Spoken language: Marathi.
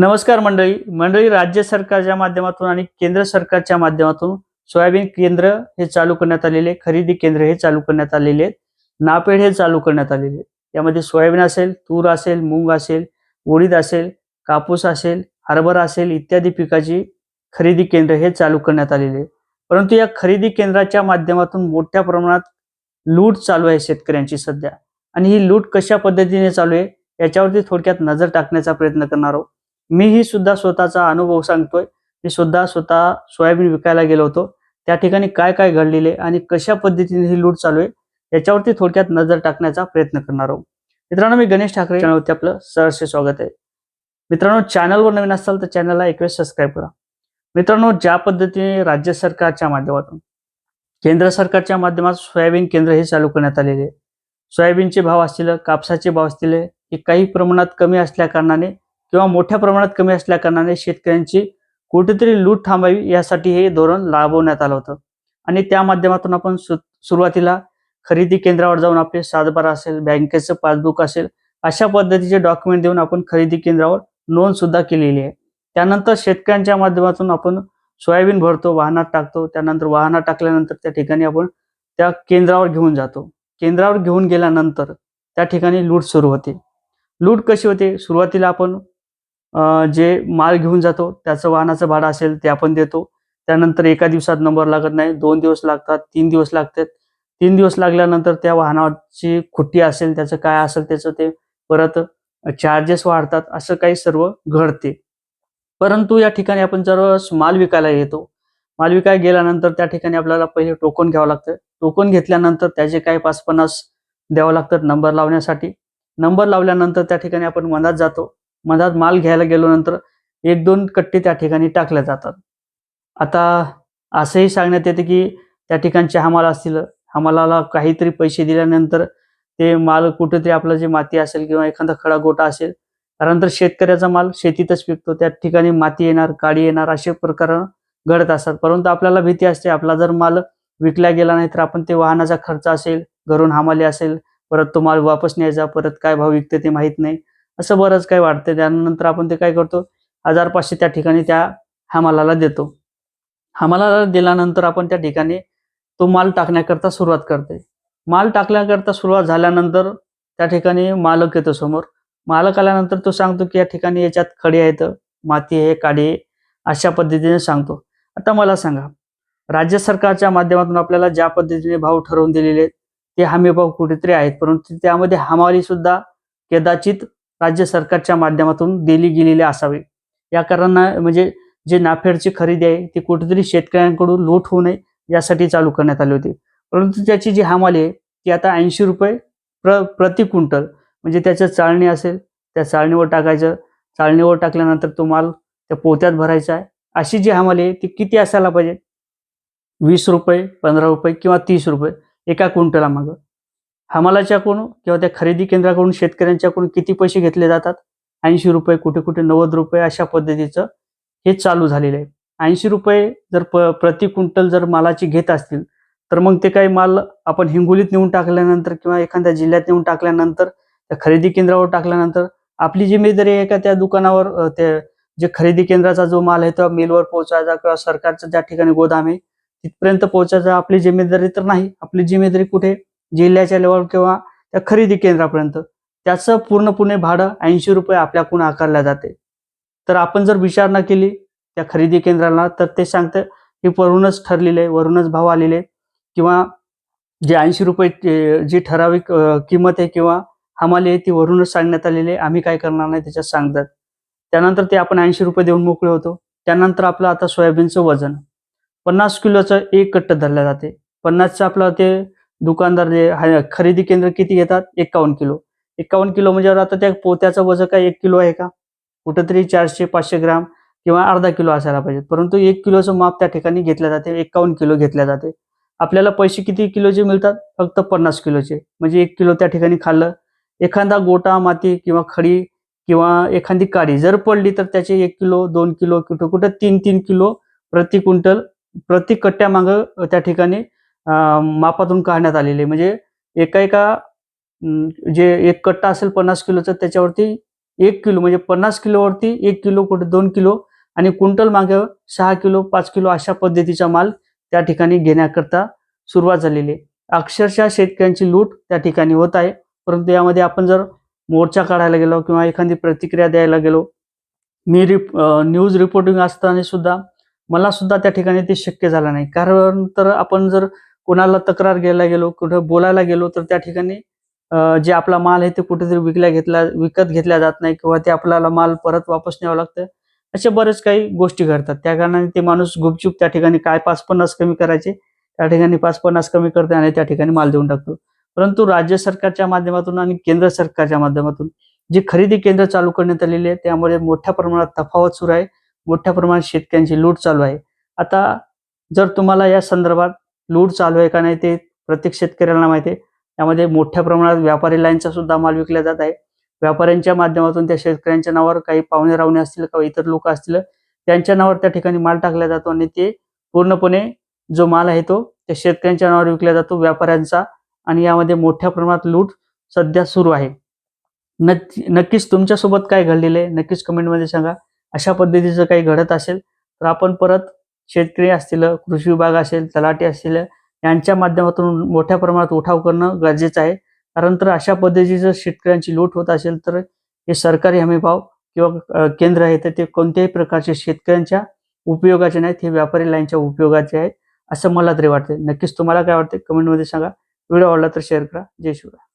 नमस्कार मंडळी. मंडळी राज्य सरकारच्या माध्यमातून आणि केंद्र सरकारच्या माध्यमातून सोयाबीन केंद्र हे चालू करण्यात आलेले खरेदी केंद्र हे चालू करण्यात आलेले आहेत नापेड हे चालू करण्यात आलेले. यामध्ये सोयाबीन असेल तूर असेल मूग असेल उडीद असेल कापूस असेल हरभरा असेल इत्यादी पिकाची खरेदी केंद्र हे चालू करण्यात आलेले. परंतु या खरेदी केंद्राच्या माध्यमातून मोठ्या प्रमाणात लूट चालू आहे शेतकऱ्यांची सध्या. आणि ही लूट कशा पद्धतीने चालू आहे याच्यावरती थोडक्यात नजर टाकण्याचा प्रयत्न करणार आहोत. मीही सुद्धा स्वतःचा अनुभव सांगतोय. मी सुद्धा स्वतः सोयाबीन विकायला गेलो होतो. त्या ठिकाणी काय काय घडलेले आणि कशा पद्धतीने ही लूट चालू आहे याच्यावरती थोडक्यात नजर टाकण्याचा प्रयत्न करणार आहोत. मित्रांनो मी गणेश ठाकरे चॅनलवरती आपलं सहर्ष स्वागत आहे. मित्रांनो चॅनलवर नवीन असाल तर चॅनलला एक वेळ सबस्क्राईब करा. मित्रांनो ज्या पद्धतीने राज्य सरकारच्या माध्यमातून केंद्र सरकारच्या माध्यमात सोयाबीन केंद्र हे चालू करण्यात आलेले आहे. सोयाबीनचे भाव असतील कापसाचे भाव असतील हे काही प्रमाणात कमी असल्या कारणाने किंवा मोठ्या प्रमाणात कमी असल्याकारणाने शेतकऱ्यांची कुठेतरी लूट थांबावी यासाठी हे धोरण राबवण्यात आलं होतं. आणि त्या माध्यमातून आपण सु सुरुवातीला खरेदी केंद्रावर जाऊन आपले सातबारा असेल बँकेचं पासबुक असेल अशा पद्धतीचे डॉक्युमेंट देऊन आपण खरेदी केंद्रावर नोंद सुद्धा केलेली आहे. त्यानंतर शेतकऱ्यांच्या माध्यमातून आपण सोयाबीन भरतो वाहनात टाकतो त्यानंतर वाहनात टाकल्यानंतर त्या ठिकाणी आपण त्या केंद्रावर घेऊन जातो. केंद्रावर घेऊन गेल्यानंतर त्या ठिकाणी लूट सुरू होते. लूट कशी होते? सुरुवातीला आपण जे माल घेऊन जातो त्याचं वाहनाचं भाडं असेल ते आपण देतो. त्यानंतर एका दिवसात नंबर लागत नाही दोन दिवस लागतात तीन दिवस लागतात. तीन दिवस लागल्यानंतर त्या वाहनाची खुट्टी असेल त्याचं काय असेल त्याचं ते परत चार्जेस वाढतात असं काही सर्व घडते. परंतु या ठिकाणी आपण जर माल विकायला येतो माल विकायला गेल्यानंतर त्या ठिकाणी आपल्याला पहिले टोकन घ्यावं लागतं. टोकन घेतल्यानंतर त्याचे काही पाच पन्नास द्यावं लागतात नंबर लावण्यासाठी. नंबर लावल्यानंतर त्या ठिकाणी आपण मनात जातो. मधात माल घ्यायला गेलो नंतर एक दोन कट्टे त्या ठिकाणी टाकल्या जातात. आता असंही सांगण्यात येते की त्या ठिकाणचे हमाल असतील हमालाला काहीतरी पैसे दिल्यानंतर ते माल कुठेतरी आपलं जे माती असेल किंवा एखादा खडा गोटा असेल कारण तर शेतकऱ्याचा माल शेतीतच पिकतो त्या ठिकाणी माती येणार काडी येणार असे प्रकार घडत असतात. परंतु आपल्याला भीती असते आपला जर माल विकला गेला नाही तर आपण ते वाहनाचा खर्च असेल घरून हमाली असेल परत तो माल वापस न्यायचा परत काय भाव विकते ते माहीत नाही. असं बरंच काही वाटतं त्यानंतर आपण ते काय करतो? हजार पाचशे त्या ठिकाणी त्या हमालाला देतो. हमालाला दिल्यानंतर आपण त्या ठिकाणी तो माल टाकण्याकरता सुरुवात करते माल टाकण्याकरता सुरुवात झाल्यानंतर त्या ठिकाणी मालक येतो समोर. मालक आल्यानंतर तो सांगतो की या ठिकाणी याच्यात खडे आहेत माती आहे काडी आहे अशा पद्धतीने सांगतो. आता मला सांगा राज्य सरकारच्या माध्यमातून आपल्याला ज्या पद्धतीने भाव ठरवून दिलेले आहेत ते हमी भाव कुठेतरी आहेत परंतु त्यामध्ये हमाली सुद्धा कदाचित राज्य सरकारच्या माध्यमातून दिली गेलेली असावी. या कारणानं म्हणजे जे नाफेडची खरेदी आहे ती कुठेतरी शेतकऱ्यांकडून लूट होऊ नये यासाठी चालू करण्यात आली होती. परंतु त्याची जी हमाली आहे ती आता ऐंशी रुपये प्र प्रति क्विंटल. म्हणजे त्याचं चाळणी असेल त्या चाळणीवर टाकायचं. चाळणीवर टाकल्यानंतर तो माल त्या पोत्यात भरायचा आहे. अशी जी हमाली आहे ती किती असायला पाहिजे? वीस रुपये पंधरा रुपये किंवा तीस रुपये एका क्विंटला मागं हमालाच्याकडून किंवा त्या खरेदी केंद्राकडून शेतकऱ्यांच्याकडून किती पैसे घेतले जातात? ऐंशी रुपये कुठे कुठे नव्वद रुपये अशा पद्धतीचं हे चालू झालेलं आहे. ऐंशी रुपये जर प प्रति क्विंटल जर मालाची घेत असतील तर मग ते काही माल आपण हिंगोलीत नेऊन टाकल्यानंतर किंवा एखाद्या जिल्ह्यात नेऊन टाकल्यानंतर त्या खरेदी केंद्रावर टाकल्यानंतर आपली जिम्मेदारी आहे का त्या दुकानावर त्या ते जे खरेदी केंद्राचा जो माल आहे तो मिलवर पोहोचायचा किंवा सरकारचं ज्या ठिकाणी गोदाम आहे तिथपर्यंत पोहोचायचा आपली जिम्मेदारी तर नाही. आपली जिम्मेदारी कुठे? जिल्ह्याच्या लेवल किंवा त्या खरेदी केंद्रापर्यंत त्याचं पूर्णपणे भाडं ऐंशी रुपये आपल्याकडून आकारल्या जाते. तर आपण जर विचारणा केली त्या खरेदी केंद्राला तर ते सांगतं हे वरूनच ठरलेले वरूनच भाव आलेले किंवा जे ऐंशी रुपये जी ठराविक किंमत आहे किंवा हमाली आहे ती वरूनच सांगण्यात आलेली आहे आम्ही काय करणार नाही त्याच्यात सांगतात. त्यानंतर ते आपण ऐंशी रुपये देऊन मोकळे होतो. त्यानंतर आपलं आता सोयाबीनचं वजन पन्नास किलोचं एक कट्ट धरल्या जाते. पन्नासचं आपलं ते दुकानदार जे खरेदी केंद्र किती घेतात? एकावन्न किलो. एकावन्न किलो म्हणजे आता त्या पोत्याचं वजन काय एक किलो आहे का? कुठंतरी चारशे पाचशे ग्राम किंवा अर्धा किलो असायला पाहिजे परंतु एक किलोचं माप त्या ठिकाणी घेतलं जाते. एकावन्न किलो घेतल्या जाते. आपल्याला पैसे किती किलोचे मिळतात? फक्त पन्नास किलोचे. म्हणजे एक किलो त्या ठिकाणी खाल्लं एखादा गोटा माती किंवा खडी किंवा एखादी काडी जर पडली तर त्याचे एक किलो दोन किलो कुठं कुठं तीन तीन किलो प्रति क्विंटल प्रति कट्ट्यामागं त्या ठिकाणी मापातून काढण्यात आलेले म्हणजे एका एका जे एक कट्टा असेल पन्नास किलोचा त्याच्यावरती एक किलो म्हणजे पन्नास किलोवरती एक किलो कुठे दोन किलो आणि क्विंटल मागे सहा किलो पाच किलो अशा पद्धतीचा माल त्या ठिकाणी घेण्याकरता सुरुवात झालेली आहे. अक्षरशः शेतकऱ्यांची लूट त्या ठिकाणी होत आहे. परंतु यामध्ये आपण जर मोर्चा काढायला गेलो किंवा एखादी प्रतिक्रिया द्यायला गेलो मी रिप न्यूज रिपोर्टिंग असताना सुद्धा मला सुद्धा त्या ठिकाणी ते शक्य झालं नाही. कारण तर आपण जर कोणाला तक्रार घ्यायला गेलो कुठं बोलायला गेलो तर त्या ठिकाणी जे आपला माल आहे ते कुठेतरी विकल्या घेतला विकत घेतल्या जात नाही किंवा ते आपल्याला माल परत वापस न्यावं लागतं. अशा बरेच काही गोष्टी घडतात. त्या कारणाने ते माणूस गुपचूप त्या ठिकाणी काय पाच पन्नास कमी करायचे त्या ठिकाणी पाच पन्नास कमी करते आणि त्या ठिकाणी माल देऊन टाकतो. परंतु राज्य सरकारच्या माध्यमातून आणि केंद्र सरकारच्या माध्यमातून जी खरेदी केंद्र चालू करण्यात आलेली आहे त्यामुळे मोठ्या प्रमाणात तफावत सुरू आहे. मोठ्या प्रमाणात शेतकऱ्यांची लूट चालू आहे. आता जर तुम्हाला या संदर्भात लूट चालू आहे का नाही ते प्रत्येक शेतकऱ्याला माहिती आहे. त्यामध्ये मोठ्या प्रमाणात व्यापारी लाईनचा सुद्धा माल विकला जात आहे. व्यापाऱ्यांच्या माध्यमातून त्या शेतकऱ्यांच्या नावावर काही पाहुणे रावणे असतील किंवा इतर लोक असतील त्यांच्या नावावर त्या ठिकाणी माल टाकला जातो आणि ते पूर्णपणे जो माल आहे तो त्या शेतकऱ्यांच्या नावावर विकला जातो व्यापाऱ्यांचा आणि यामध्ये मोठ्या प्रमाणात लूट सध्या सुरू आहे. नक्की नक्कीच तुमच्यासोबत काय घडलेलं आहे? नक्कीच कमेंटमध्ये सांगा. अशा पद्धतीचं काही घडत असेल तर आपण परत शेतकरी असतील कृषी विभाग असेल तलाठी असतील यांच्या माध्यमातून मोठ्या प्रमाणात उठाव करणं गरजेचं आहे. कारण तर अशा पद्धतीचं शेतकऱ्यांची लूट होत असेल तर हे सरकारी हमीभाव किंवा केंद्र आहे तर ते कोणत्याही प्रकारचे शेतकऱ्यांच्या उपयोगाचे नाहीत हे व्यापारी लाईनच्या उपयोगाचे आहेत असं मला तरी वाटते नक्कीच तुम्हाला काय वाटते कमेंटमध्ये सांगा. व्हिडिओ आवडला तर शेअर करा. जय शिवराय.